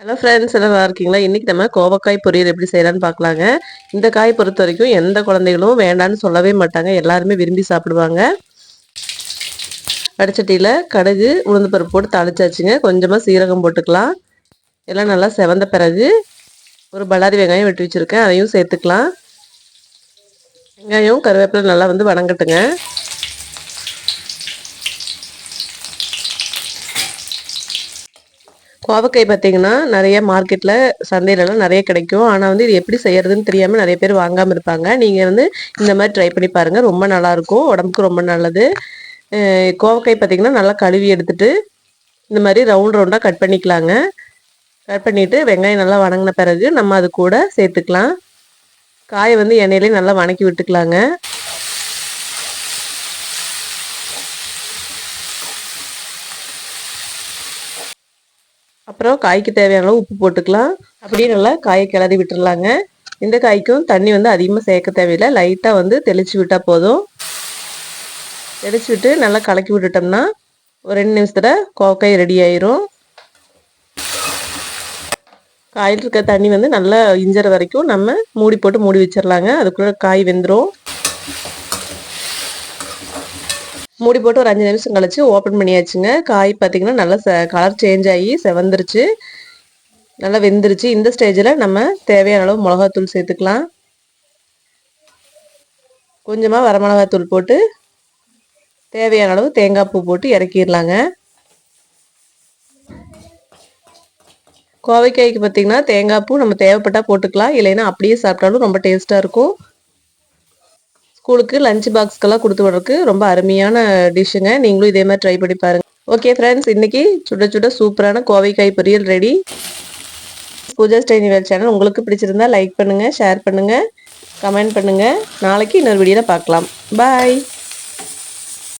Hello friends எல்லாம் நல்லா இருக்கீங்களா? இன்றைக்கி நம்ம கோவக்காய் பொரியல் எப்படி செய்யலான்னு பார்க்கலாங்க. இந்த காய் பொறுத்த வரைக்கும் எந்த குழந்தைகளும் வேண்டான்னு சொல்லவே மாட்டாங்க. எல்லாருமே விரும்பி சாப்பிடுவாங்க. வடச்சட்டியில் கடுகு உளுந்து பருப்பு போட்டு தாளிச்சாச்சுங்க. கொஞ்சமாக சீரகம் போட்டுக்கலாம். எல்லாம் நல்லா செவந்த பிறகு ஒரு பல்லாரி வெங்காயம் வெட்டி வச்சுருக்கேன். அதையும் சேர்த்துக்கலாம். வெங்காயம் கருவேப்பிலை நல்லா வந்து வணங்கட்டுங்க. கோவக்காய் பார்த்தீங்கன்னா நிறைய மார்க்கெட்டில் சந்தையிலலாம் நிறைய கிடைக்கும். ஆனால் வந்து இது எப்படி செய்யறதுன்னு தெரியாமல் நிறைய பேர் வாங்காமல் இருப்பாங்க. நீங்கள் வந்து இந்த மாதிரி ட்ரை பண்ணி பாருங்கள் ரொம்ப நல்லாயிருக்கும் உடம்புக்கு ரொம்ப நல்லது. கோவக்காய் பார்த்தீங்கன்னா நல்லா கழுவி எடுத்துட்டு இந்த மாதிரி ரவுண்ட் ரவுண்டாக கட் பண்ணிக்கலாங்க. கட் பண்ணிவிட்டு வெங்காயம் நல்லா வணங்கின பிறகு நம்ம அது கூட சேர்த்துக்கலாம். காயை வந்து எண்ணெயிலே நல்லா வணக்கி விட்டுக்கலாங்க. அப்புறம் காய்க்கு தேவையான அளவு உப்பு போட்டுக்கலாம். அப்படியே நல்லா காயை கிளறி விட்டுடலாங்க இந்த காய்க்கும் தண்ணி வந்து அதிகமாக சேர்க்க தேவையில்லை. லைட்டாக வந்து தெளித்து விட்டால் போதும். தெளித்து விட்டு நல்லா கலக்கி விட்டுட்டோம்னா ஒரு ரெண்டு நிமிஷத்தில் கோக்காய் ரெடி ஆயிரும். காயில் இருக்க தண்ணி வந்து நல்லா இஞ்சற வரைக்கும் நம்ம மூடி போட்டு மூடி வச்சிடலாங்க அதுக்குள்ளே காய் வெந்துடும் மூடி போட்டு ஒரு அஞ்சு நிமிஷம் கழிச்சு ஓப்பன் பண்ணியாச்சுங்க. காய் பார்த்தீங்கன்னா நல்லா கலர் சேஞ்ச் ஆகி செவந்துருச்சு. நல்லா வெந்துருச்சு. இந்த ஸ்டேஜில் நம்ம தேவையான அளவு மிளகாத்தூள் சேர்த்துக்கலாம். கொஞ்சமாக வரமிளகாத்தூள் போட்டு தேவையான அளவு தேங்காய் பூ போட்டு இறக்கிடலாங்க. கோவைக்காய்க்கு பார்த்திங்கன்னா தேங்காய் பூ நம்ம தேவைப்பட்டால் போட்டுக்கலாம். இல்லைன்னா அப்படியே சாப்பிட்டாலும் ரொம்ப டேஸ்ட்டாக இருக்கும். ஸ்கூலுக்கு லஞ்ச் பாக்ஸ்க்கெல்லாம் கொடுத்து விட்றதுக்கு ரொம்ப அருமையான டிஷ்ஷுங்க நீங்களும் இதே மாதிரி ட்ரை பண்ணி பாருங்கள் ஓகே ஃப்ரெண்ட்ஸ் இன்றைக்கி சுட சுட சூப்பரான கோவைக்காய் பொரியல் ரெடி பூஜா ஸ்டைனிவேல் சேனல் உங்களுக்கு பிடிச்சிருந்தா லைக் பண்ணுங்கள் ஷேர் பண்ணுங்கள் கமெண்ட் பண்ணுங்கள் நாளைக்கு இன்னொரு வீடியோவில் பார்க்கலாம். பாய்